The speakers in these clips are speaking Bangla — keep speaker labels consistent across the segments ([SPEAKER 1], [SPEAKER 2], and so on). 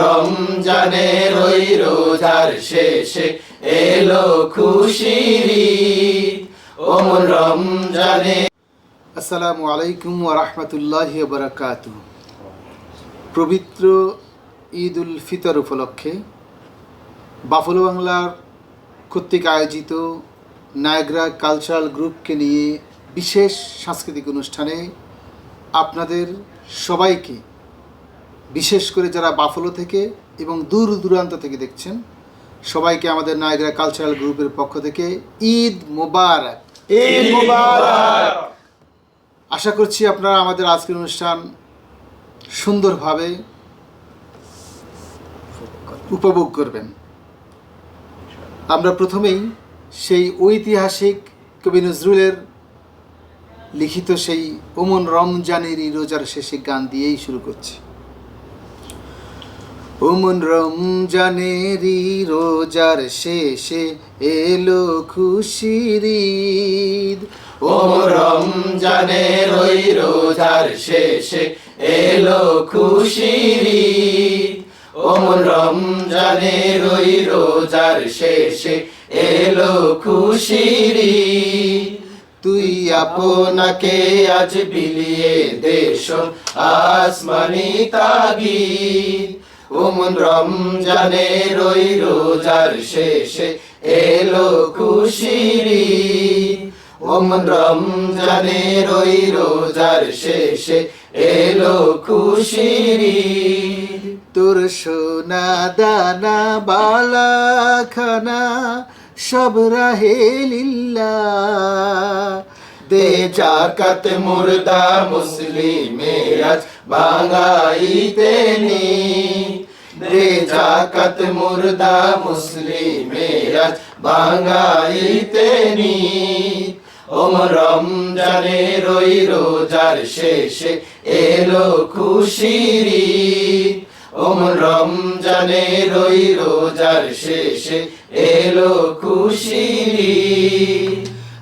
[SPEAKER 1] রমজানের ওই রোজার শেষে এলো খুশির। ওমন রমজানে
[SPEAKER 2] আসসালামু আলাইকুম ওরহমতুল্লাহ বারাকাতু পবিত্র ঈদ উল ফিতর উপলক্ষে বাফলো বাংলার কর্তৃক আয়োজিত নায়গ্রা কালচারাল গ্রুপকে নিয়ে বিশেষ সাংস্কৃতিক অনুষ্ঠানে আপনাদের সবাইকে বিশেষ করে যারা বাফলো থেকে এবং দূর দূরান্ত থেকে দেখছেন সবাইকে আমাদের নায়গ্রা কালচারাল গ্রুপের পক্ষ থেকে ঈদ মোবারক।
[SPEAKER 1] ঈদ মুবারক!
[SPEAKER 2] আশা করছি আপনারা আমাদের আজকের অনুষ্ঠান সুন্দরভাবে উপভোগ করবেন। আমরা প্রথমেই সেই ঐতিহাসিক কবি নজরুলের লিখিত সেই ওমন রমজানেরই রোজার শেষে গান দিয়েই শুরু করছি। ওমন রমজানেরই রোজার শেষে এলো খুশির ঈদ
[SPEAKER 1] ওমন রমজানের ওই রোজার শেষে এলো খুশির ঈদ। ওমন রমজানের ওই রোজার শেষে এলো খুশির ঈদ। তুই আপনাকে আজ বিলিয়ে দেশ আসমানি তাগিদ ওমন রমজানের ওই রোজার শেষে এলো খুশির। ওমন রমজানের ওই রোজার শেষে এলো খুশির।
[SPEAKER 2] তোর সোনা দানা বালা খানা সব রাহে লিল্লা
[SPEAKER 1] দে জাকাত মুর্দা মুসলিমের আজ বাঙাইতে নি দে জাকাত মুর্দা মুসলিমের আজ বাঙাইতে নি ওম রমজানের ওই রোজার শেষে এলো খুশির। ওম রমজানের ওই রোজার শেষে এলো খুশিরি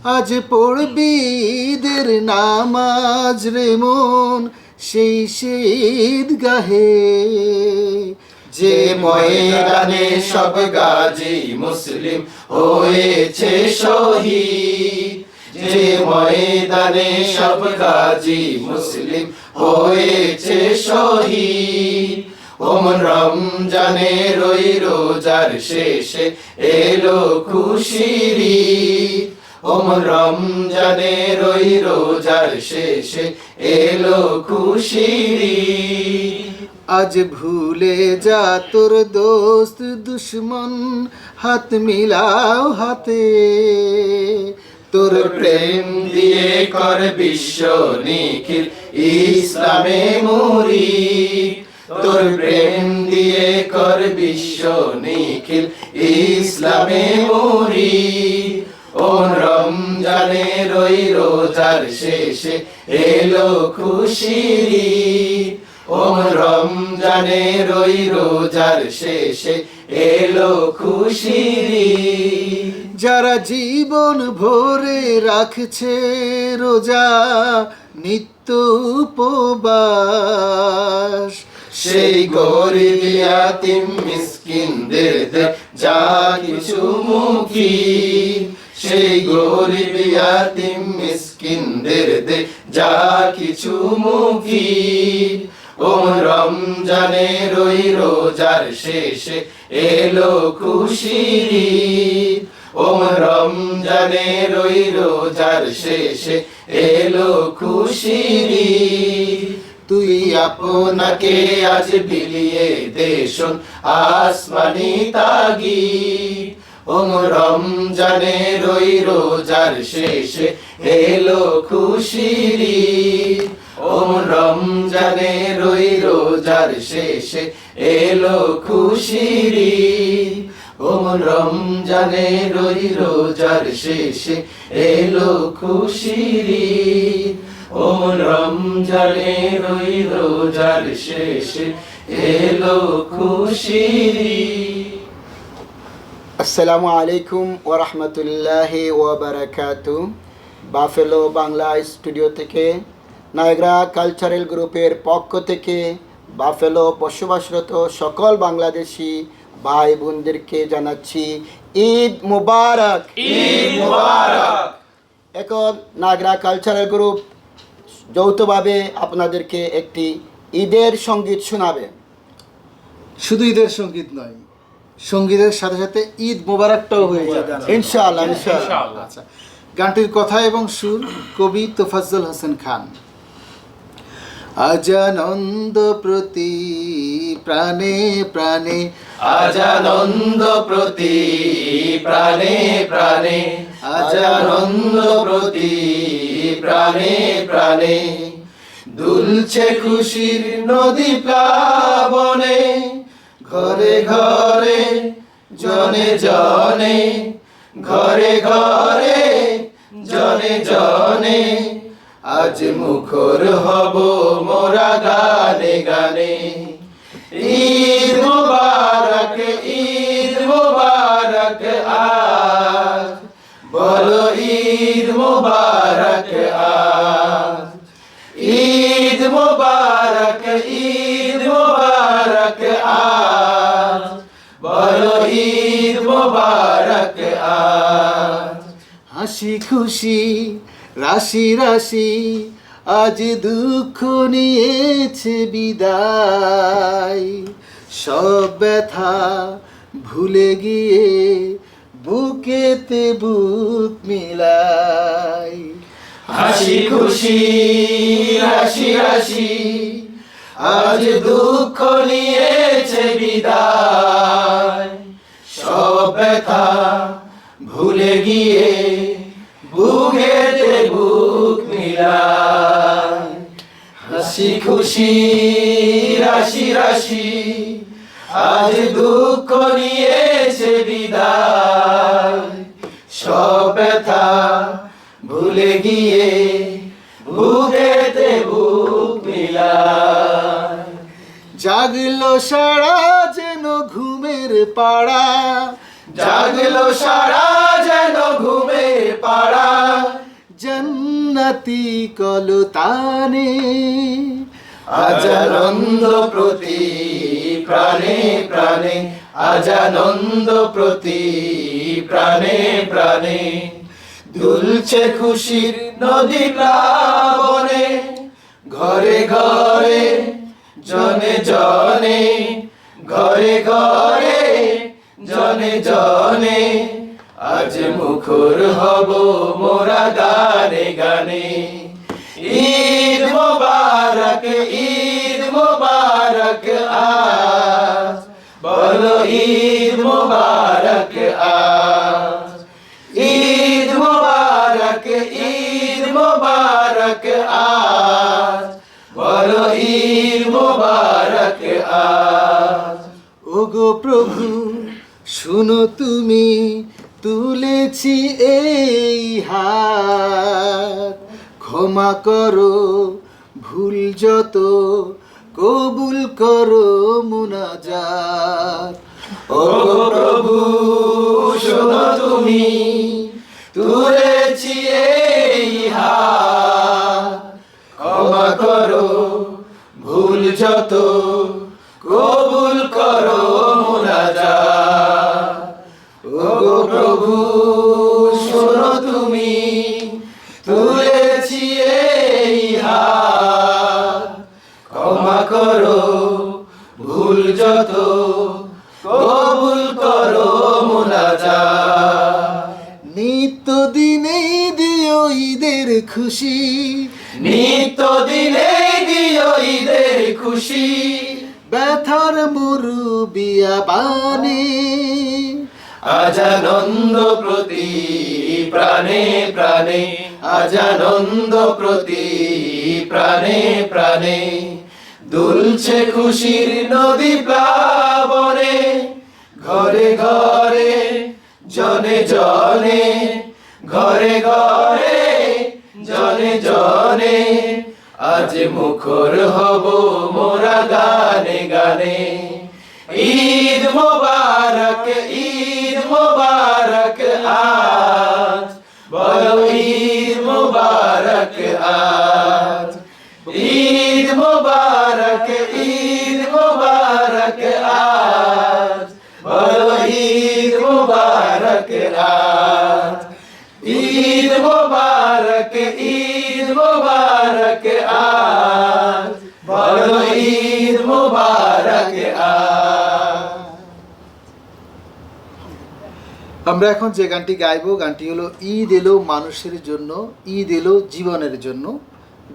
[SPEAKER 2] আজ পড়বি ঈদের নামাজ রে মন, সেই
[SPEAKER 1] যে ময়দানে সব গাজী মুসলিম হয়েছে শহীদ যে ময়দানে সব গাজী মুসলিম হয়েছে শহীদ ওমন রমজানের ওই রোজার শেষে এলো খুশির ঈদ। ওমন রমজানের ওই রোজার শেষে এলো খুশির।
[SPEAKER 2] আজ ভুলে যা তোর দোস্ত দুশ্মন, হাত মিলাও হাতে।
[SPEAKER 1] তোর প্রেম দিয়ে কর বিশ্ব নিখিল, ইসলামে মুরি তোর প্রেম দিয়ে কর বিশ্ব নিখিল, ইসলামে মুরি ও রমজানের ওই রোজার শেষে এলো খুশির ঈদ। ও রমজানের ওই রোজার শেষে এলো খুশির
[SPEAKER 2] যারা জীবন ভরে রাখছে রোজা নিত্য উপবাস।
[SPEAKER 1] সেই গরিব ইয়াতিম মিসকিনদের যা কিছু মুখী। সেই গরিব ইয়াতিম মিসকিনদের যা কিছু মুখী। ও রমজানের ওই রোজার শেষে এলো খুশির ঈদ। ও রমজানের ওই রোজার শেষে এলো খুশির তুই আপনাকে আজ বিলিয়ে দেশন আসমানি তাগি ওম রমজানের ওই রোজার শেষে এলো খুশির রোজার শেষে এলো খুশির ঈদ। ওম রমজানের ওই রোজার শেষে এলো খুশির ঈদ। ওম রমজানের ওই রোজার শেষে এলো খুশির।
[SPEAKER 3] আসসালামু আলাইকুম ওরহমতুল্লাহি ওবরাকাতু বাফেলো বাংলা স্টুডিও থেকে নায়গ্রা কালচারাল গ্রুপের পক্ষ থেকে বাফেলো বসবাসরত সকল বাংলাদেশি ভাই বোনদেরকে জানাচ্ছি ঈদ মুবারক।
[SPEAKER 1] ঈদ মুবারক।
[SPEAKER 3] এখন নাগরা কালচারাল গ্রুপ যৌথভাবে আপনাদেরকে একটি ঈদের সংগীত শোনাবে।
[SPEAKER 2] শুধু ঈদের সংগীত নয় সঙ্গীতের সাথে সাথে ঈদ মোবারকটাও হয়ে যাবে।
[SPEAKER 3] ইনশাআল্লাহ ইনশাআল্লাহ।
[SPEAKER 2] আচ্ছা গানটির কথা এবং সুর কবি তোফাজ্জল হোসেন খান। আজানন্দ প্রতি প্রাণে প্রাণে,
[SPEAKER 1] আজানন্দ প্রতি প্রাণে প্রাণে, আজানন্দ প্রতি প্রাণে প্রাণে, দুলছে খুশির নদী প্লাবনে, ঘরে ঘরে, জনে জনে, ঘরে ঘরে, জনে জনে আজ মুখর হব মোরা গানে গানে। ঈদ মুবারক ঈদ মুবারক আজ। বলো ঈদ মুবারক আজ। ঈদ মুবারক ঈদ মুবারক আজ। বলো ঈদ মুবারক আজ।
[SPEAKER 2] হাসি খুশি রাশি রাশি, আজ দুঃখ নিয়েছে বিদায়। সব ব্যথা ভুলে গিয়ে বুকেতে বুক মিলাই।
[SPEAKER 1] হাসি, খুশি, রাশি রাশি, আজ দুঃখ নিয়েছে বিদায়। সব ব্যথা ভুলে গিয়ে হাসি খুশি, রাশি রাশি। আজ দুঃখ নিয়েছে বিদায়। সব ব্যথা ভুলে গিয়ে বুকেতে বুক মিলায়।
[SPEAKER 2] জাগলো সারা যেন ঘুমের পাড়া।
[SPEAKER 1] জাগলো সারা যেন ঘুমের পাড়া।
[SPEAKER 2] জন্নতি কলতানে
[SPEAKER 1] আজানন্দ প্রতি প্রাণে প্রাণে, আজানন্দ প্রতি প্রাণে প্রাণে। দুলছে খুশির নদী প্লাবনে, ঘরে ঘরে, জনে জনে, ঘরে ঘরে, জনে জনে। আজ মুখর হব মোরা গানে গানে। ঈদ মোবারক ঈদ মোবারক আজ। বলো ঈদ মোবারক আজ। ঈদ মোবারক ঈদ মোবারক আজ। বলো ঈদ মোবারক আজ।
[SPEAKER 2] ওগো প্রভু, শুনো তুমি তুলেছি এই হাত। ক্ষমা করো, ভুল যত, কবুল করো মুনাজাত।
[SPEAKER 1] ও প্রভু, শোনো তুমি, তুলেছি এই হাত। ক্ষমা করো, ভুল যত প্রাণে, আজানন্দ প্রতি প্রাণে প্রাণে। দুলছে খুশির নদী প্লাবনে, ঘরে ঘরে, জনে জনে, ঘরে ঘরে, জনে জনে। আজ মুখর হব মোরা গানে গানে। ঈদ মোবারক ঈদ মোবারক, ঈদ মোবারক আজ। বলো ঈদ মোবারক আজ। ঈদ মোবারক ঈদ মোবারক আজ। বলো ঈদ মোবারক
[SPEAKER 2] আমরা এখন যে গানটি গাইব, গানটি হলো ঈদ এলো মানুষের জন্য, ঈদ এলো জীবনের জন্য।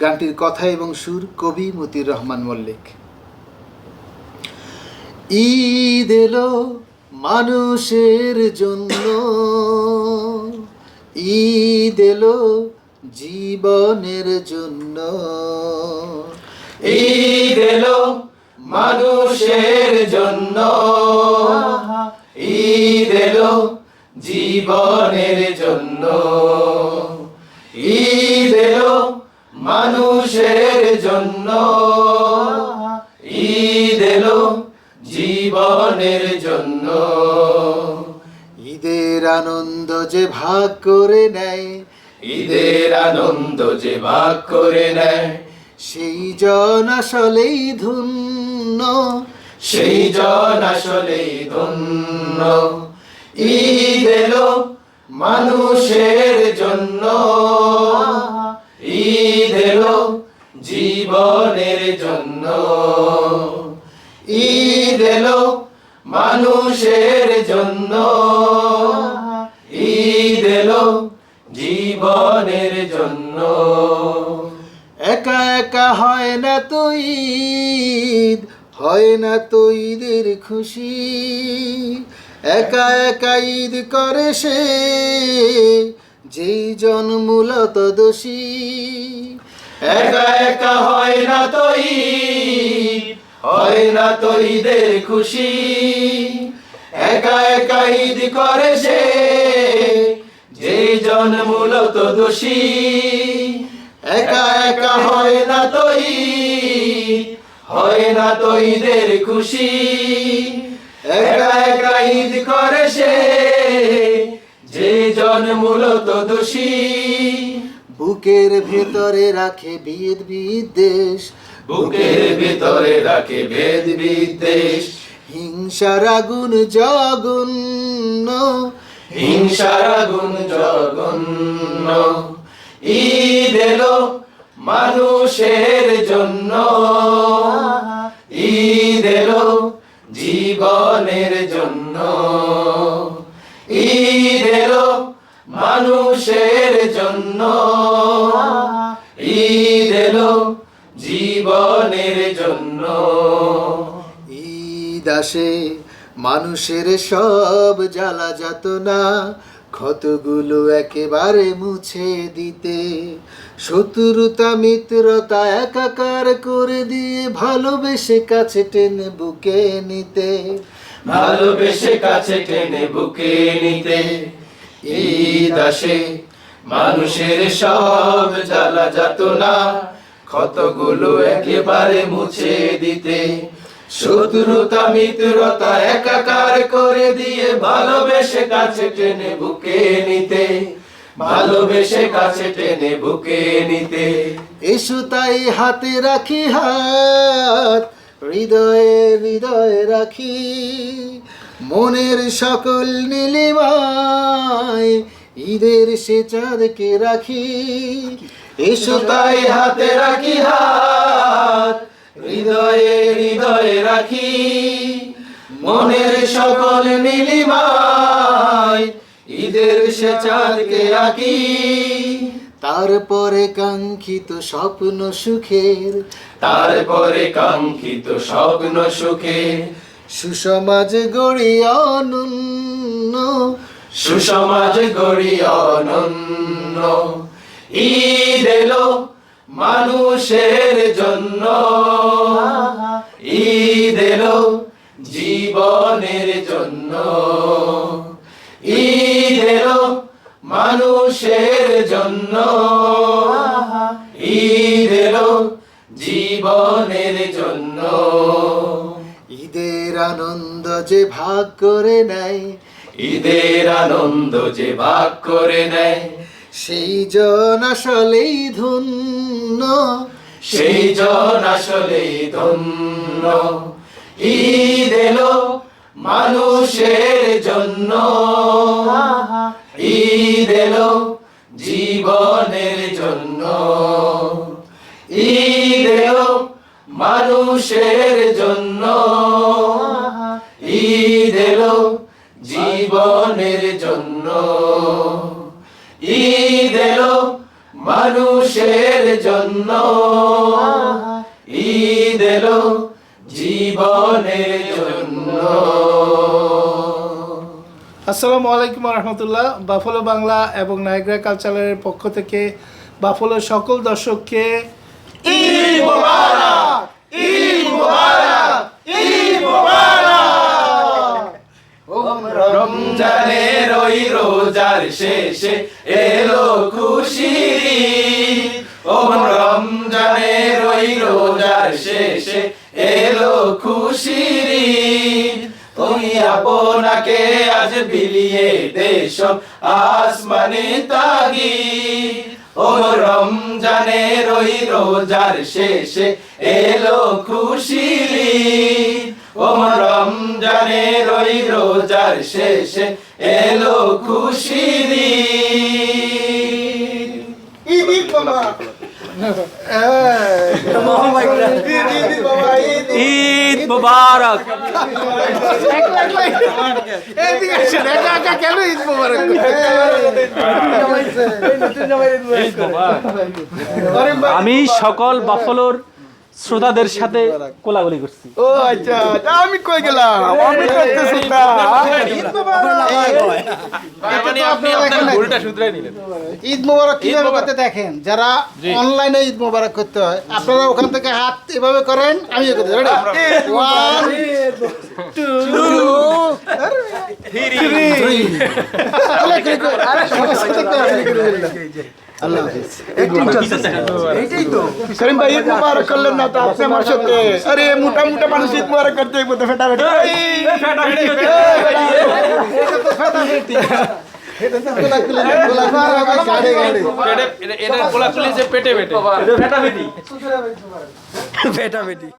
[SPEAKER 2] গানটির কথা এবং সুর কবি মতির রহমান মল্লিক। ঈদ এলো মানুষের জন্য। ঈদ এলো জীবনের জন্য।
[SPEAKER 1] ঈদ এলো মানুষের জন্য। ঈদ এলো জীবনের জন্য। মানুষের জন্য। ঈদ এলো জীবনের জন্য।
[SPEAKER 2] ঈদের আনন্দ যে ভাগ করে নেয়
[SPEAKER 1] ঈদের আনন্দ যে ভাগ করে নেয়।
[SPEAKER 2] সেই জন আসলেই ধন্য।
[SPEAKER 1] সেই জন আসলেই ধন্য। ঈদ এলো মানুষের জন্য। জীবনের জন্য। ঈদ এলো মানুষের জন্য। ঈদ এলো জীবনের জন্য।
[SPEAKER 2] একা একা হয় না তো ঈদ, হয় না তো ঈদের খুশি। একা একা ঈদ করে সে, যেই জন মূলত দোষী
[SPEAKER 1] একা একা হয় না তো হয় না তো ঈদের খুশি। একা একা ঈদ করে সে, যে জন মূলত দোষী। একা একা হয় না তো হয় না তো ঈদের খুশি। একা একা ঈদ করে সে, যে জন মূলত দোষী।
[SPEAKER 2] বুকের ভেতরে রাখে বিদ বিদ্বেষ।
[SPEAKER 1] বুকের ভিতরে রাখে ভেদ বিদ্বেষ।
[SPEAKER 2] হিংসার আগুন জগন্ন
[SPEAKER 1] হিংসার আগুন জগন্ন ঈদ এলো মানুষের জন্য। ঈদ এলো জীবনের জন্য। ঈদ এলো মানুষের
[SPEAKER 2] আসে, মানুষের সব জ্বালা যাতনা ক্ষতগুলো একেবারে মুছে দিতে। শত্রুতা, মিত্রতা একাকার করে দিয়ে ভালোবেসে কাছে টেনে বুকে নিতে।
[SPEAKER 1] ভালোবেসে কাছে টেনে বুকে নিতে। ঈদ আসে, মানুষের সব জ্বালা যাতনা ক্ষতগুলো একেবারে মুছে দিতে। শত্রুতা, মিত্রতা একাকার করে দিয়ে ভালোবেসে কাছে টেনে বুকে নিতে। ভালোবেসে কাছে টেনে বুকে নিতে।
[SPEAKER 2] এসো তাই হাতে রাখি হাত, হৃদয়ে হৃদয়ে রাখি। মনের সকল নীলিমায় ঈদের সে চাঁদকে রাখি। এসো
[SPEAKER 1] তাই হাতে রাখি হাত হৃদয়ে হৃদয়ে রাখি। মনের সকল নীলিমায় ঈদের সে চাঁদকে আঁকি
[SPEAKER 2] তারপরে কাঙ্ক্ষিত স্বপ্ন সুখের,
[SPEAKER 1] তারপরে কাঙ্ক্ষিত স্বপ্ন সুখে
[SPEAKER 2] সুসমাজ গড়ি অনন্য,
[SPEAKER 1] সুসমাজ গড়ি অনন্য। ঈদ এলো মানুষের জন্য। ঈদ এলো জীবনের জন্য। ঈদ এলো মানুষের জন্য। ঈদ এলো জীবনের জন্য।
[SPEAKER 2] ঈদের আনন্দ যে ভাগ করে নেয়।
[SPEAKER 1] ঈদের আনন্দ যে ভাগ করে নেয়।
[SPEAKER 2] সেই জন আসলেই ধন্য।
[SPEAKER 1] সেই জন আসলে ধন্য। ঈদ এলো মানুষের জন্য। ঈদ এলো জীবনের জন্য। ঈদ এলো মানুষের জন্য। ঈদ এলো জীবনের জন্য। ঈদ এলো মানুষের জন্য। ঈদ এলো জীবনের জন্য।
[SPEAKER 4] আসসালামু আলাইকুম রহমতুল্লাহ বাফলো বাংলা এবং নাইগ্রা কালচারের পক্ষ থেকে বাফলোর সকল দর্শককে
[SPEAKER 1] ঈদ মোবারক ঈদ মোবারক ঈদ মোবারক। রমজানের ওই রোজার শেষে এলো খুশি। ও রমজানের ওই রোজার শেষে এলো ঈদ। তুমি আপনাকে আজ বিলিয়ে দেশ আসমানে তাগি ও রমজানের ওই রোজার শেষে এলো ঈদ। ও রমজানের ওই রোজার শেষে এলো খুশির ঈদ।
[SPEAKER 3] ঈদ ঈদ বাবা।
[SPEAKER 5] ঈদ মুবারক।
[SPEAKER 4] এইদিকে আসেন, একা একা কেন ঈদ মোবারক?
[SPEAKER 5] আমি সকল বাফলোর শ্রোতাদের সাথে কোলাগুলি করছি
[SPEAKER 3] ও আচ্ছা আমি কই গেলাম আমি করতেছি তা
[SPEAKER 2] ঈদ মোবারক কীভাবে করতে দেখেন যারা অনলাইনে ঈদ মোবারক করতে হয় আপনারা ওখান থেকে হাত এভাবে করেন আমি করতে ওয়ান টু থ্রি আল্লাহ হাফিজ।
[SPEAKER 3] করিম ভাই ঈদ মুবারক করলেন না তো আপনি আমার সাথে? আরে মোটা মোটা মানুষ ঈদ মুবারক করতে বলতে ফেটা
[SPEAKER 2] গাড়ি গাড়ি
[SPEAKER 5] পেটা পেটি।